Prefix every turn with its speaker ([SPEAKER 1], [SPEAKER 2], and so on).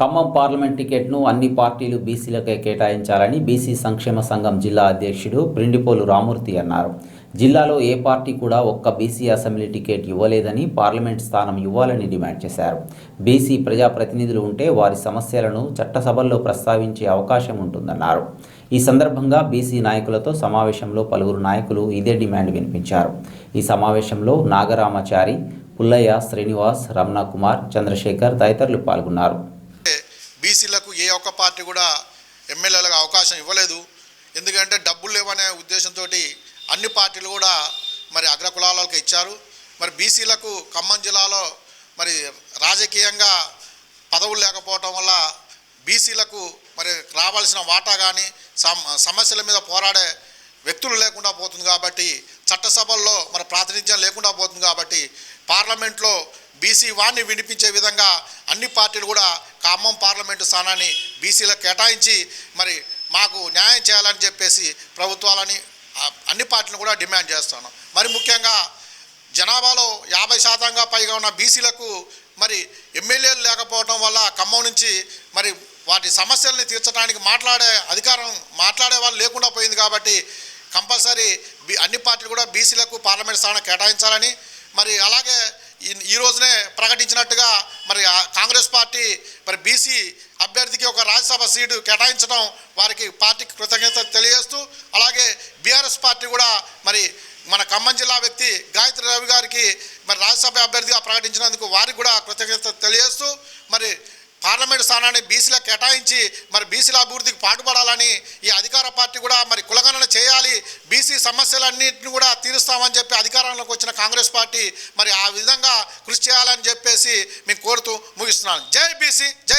[SPEAKER 1] Khammam parliament టికెట్ను అన్ని పార్టీలు బీసీలకే కేటాయించాలని బీసీ సంక్షేమ సంఘం జిల్లా అధ్యక్షుడు ప్రిండిపోలు రామూర్తి అన్నారు. జిల్లాలో ఏ పార్టీ కూడా ఒక్క బీసీ అసెంబ్లీ టికెట్ ఇవ్వలేదని పార్లమెంట్ స్థానం ఇవ్వాలని డిమాండ్ చేశారు. బీసీ ప్రజాప్రతినిధులు ఉంటే వారి సమస్యలను చట్టసభల్లో ప్రస్తావించే అవకాశం ఉంటుందన్నారు. ఈ సందర్భంగా బీసీ నాయకులతో సమావేశంలో పలువురు నాయకులు ఇదే డిమాండ్ వినిపించారు. ఈ సమావేశంలో నాగరామాచారి పుల్లయ్య శ్రీనివాస్ రమణ కుమార్ చంద్రశేఖర్ తదితరులు పాల్గొన్నారు.
[SPEAKER 2] బీసీలకు ఏ ఒక్క పార్టీ కూడా ఎమ్మెల్యేలకు అవకాశం ఇవ్వలేదు. ఎందుకంటే డబ్బులు లేవనే ఉద్దేశంతో అన్ని పార్టీలు కూడా మరి అగ్రకులాలకు ఇచ్చారు. మరి బీసీలకు ఖమ్మం జిల్లాలో మరి రాజకీయంగా పదవులు లేకపోవటం వల్ల బీసీలకు మరి రావాల్సిన వాటా కానీ సమ సమస్యల మీద పోరాడే వ్యక్తులు లేకుండా పోతుంది కాబట్టి చట్టసభల్లో మరి ప్రాతినిధ్యం లేకుండా పోతుంది కాబట్టి పార్లమెంట్లో బీసీ వాణ్ణి వినిపించే విధంగా అన్ని పార్టీలు కూడా ఖమ్మం పార్లమెంటు స్థానాన్ని బీసీలకు కేటాయించి మరి మాకు న్యాయం చేయాలని చెప్పేసి ప్రభుత్వాలని అన్ని పార్టీలు కూడా డిమాండ్ చేస్తాను మరి ముఖ్యంగా జనాభాలో యాభై శాతంగా పైగా ఉన్న బీసీలకు మరి ఎమ్మెల్యేలు లేకపోవడం వల్ల ఖమ్మం నుంచి మరి వాటి సమస్యల్ని తీర్చడానికి మాట్లాడే అధికారం మాట్లాడే వాళ్ళు లేకుండా పోయింది కాబట్టి కంపల్సరీ అన్ని పార్టీలు కూడా బీసీలకు పార్లమెంట్ స్థానం కేటాయించాలని మరి అలాగే ఈ ఈ రోజునే ప్రకటించినట్టుగా మరి కాంగ్రెస్ పార్టీ మరి బీసీ అభ్యర్థికి ఒక రాజ్యసభ సీటు కేటాయించడం వారికి పార్టీకి కృతజ్ఞత తెలియజేస్తూ అలాగే బీఆర్ఎస్ పార్టీ కూడా మరి మన ఖమ్మం జిల్లా వ్యక్తి గాయత్రి రవి గారికి మరి రాజ్యసభ అభ్యర్థిగా ప్రకటించినందుకు వారికి కూడా కృతజ్ఞత తెలియజేస్తూ పార్లమెంట్ స్థానాన్ని బీసీలకు కేటాయించి మరి బీసీల అభివృద్ధికి పాటుపడాలని ఈ అధికార పార్టీ కూడా మరి కులగణన చేయాలి బీసీ సమస్యలన్నింటిని కూడా తీరుస్తామని చెప్పి అధికారంలోకి వచ్చిన కాంగ్రెస్ పార్టీ మరి ఆ విధంగా కృషి చేయాలని చెప్పేసి మేము కోరుతూ ముగిస్తున్నాను. జై బీసీ జై